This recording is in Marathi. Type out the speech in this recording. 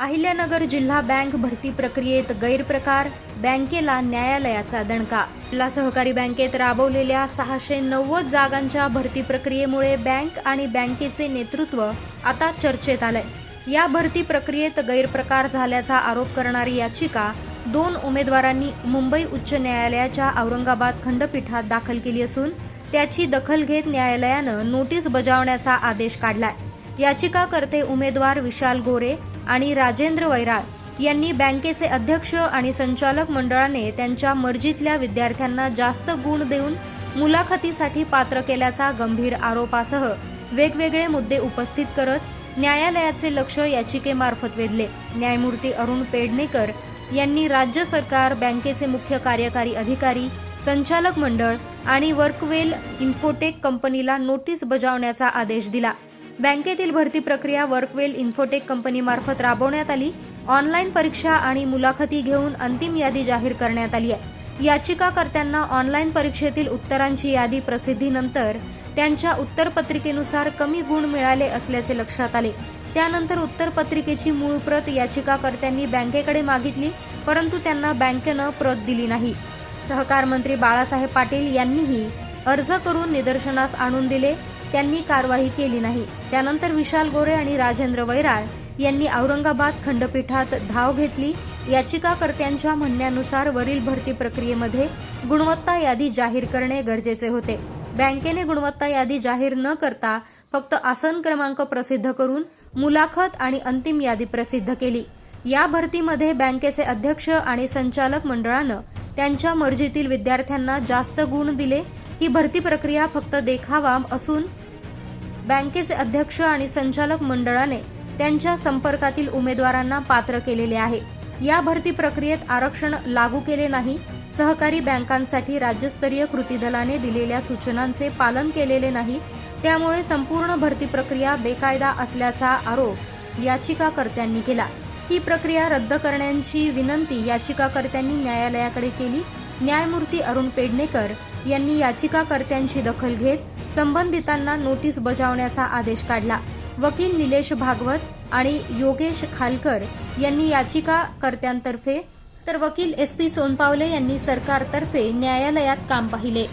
अहिल्यानगर जिल्हा बँक भरती प्रक्रियेत गैरप्रकार बँकेला न्यायालयाचा दणका. जिल्हा सहकारी बँकेत राबवलेल्या सहाशे नव्वद जागांच्या भरती प्रक्रियेमुळे बँक आणि बँकेचे नेतृत्व आता चर्चेत आलंय. या भरती प्रक्रियेत गैरप्रकार झाल्याचा आरोप करणारी याचिका दोन उमेदवारांनी मुंबई उच्च न्यायालयाच्या औरंगाबाद खंडपीठात दाखल केली असून त्याची दखल घेत न्यायालयानं नोटीस बजावण्याचा आदेश काढलाय. याचिकाकर्ते उमेदवार विशाल गोरे आणि राजेंद्र वैराळ यांनी बँकेचे अध्यक्ष आणि संचालक मंडळाने त्यांच्या मर्जीतल्या विद्यार्थ्यांना जास्त गुण देऊन मुलाखतीसाठी पात्र केल्याचा गंभीर आरोपासह वेगवेगळे मुद्दे उपस्थित करत न्यायालयाचे लक्ष याचिकेमार्फत वेधले. न्यायमूर्ती अरुण पेडणेकर यांनी राज्य सरकार बँकेचे मुख्य कार्यकारी अधिकारी संचालक मंडळ आणि वर्कवेल इन्फोटेक कंपनीला नोटीस बजावण्याचा आदेश दिला. बँकेतील भरती प्रक्रिया वर्कवेल इन्फोटेक कंपनीमार्फत राबवण्यात आली. ऑनलाईन परीक्षा आणि मुलाखती घेऊन अंतिम यादी जाहीर करण्यात आली आहे. याचिकाकर्त्यांना ऑनलाईन परीक्षेतील उत्तरांची यादी प्रसिद्धीनंतर त्यांच्या उत्तरपत्रिकेनुसार कमी गुण मिळाले असल्याचे लक्षात आले. त्यानंतर उत्तरपत्रिकेची मूळ प्रत याचिकाकर्त्यांनी बँकेकडे मागितली परंतु त्यांना बँकेनं प्रत दिली नाही. सहकार मंत्री बाळासाहेब पाटील यांनीही अर्ज करून निदर्शनास आणून दिले. त्यांनी कारवाई केली नाही. त्यानंतर विशाल गोरे आणि राजेंद्र वैराळ यांनी औरंगाबाद खंडपीठात धाव घेतली. याचिकाकर्त्यांच्या म्हणण्यानुसार वरील भरती प्रक्रियेमध्ये गुणवत्ता यादी जाहीर करणे गरजेचे होते. बँकेने गुणवत्ता यादी जाहीर न करता फक्त आसन क्रमांक प्रसिद्ध करून मुलाखत आणि अंतिम यादी प्रसिद्ध केली. या भरतीमध्ये बँकेचे अध्यक्ष आणि संचालक मंडळानं त्यांच्या मर्जीतील विद्यार्थ्यांना जास्त गुण दिले ही भरती प्रक्रिया फक्त देखावा असून बँकेचे अध्यक्ष आणि संचालक मंडळाने त्यांच्या संपर्कातील उमेदवारांना पात्र केलेले आहे. या भरती प्रक्रियेत आरक्षण लागू केले नाही सहकारी बँकांसाठी राज्यस्तरीय कृती दलाने दिलेल्या सूचनांचे पालन केलेले नाही त्यामुळे संपूर्ण भरती प्रक्रिया बेकायदा असल्याचा आरोप याचिकाकर्त्यांनी केला. ही प्रक्रिया रद्द करण्याची विनंती याचिकाकर्त्यांनी न्यायालयाकडे केली न्यायमूर्ती अरुण पेडणेकर यांनी याचिकाकर्त्यांची दखल घेत संबंधितांना नोटीस बजावण्याचा आदेश काढला. वकील निलेश भागवत आणि योगेश खालकर यांनी याचिकाकर्त्यांतर्फे तर वकील एस पी सोनपावले यांनी सरकारतर्फे न्यायालयात काम पाहिले.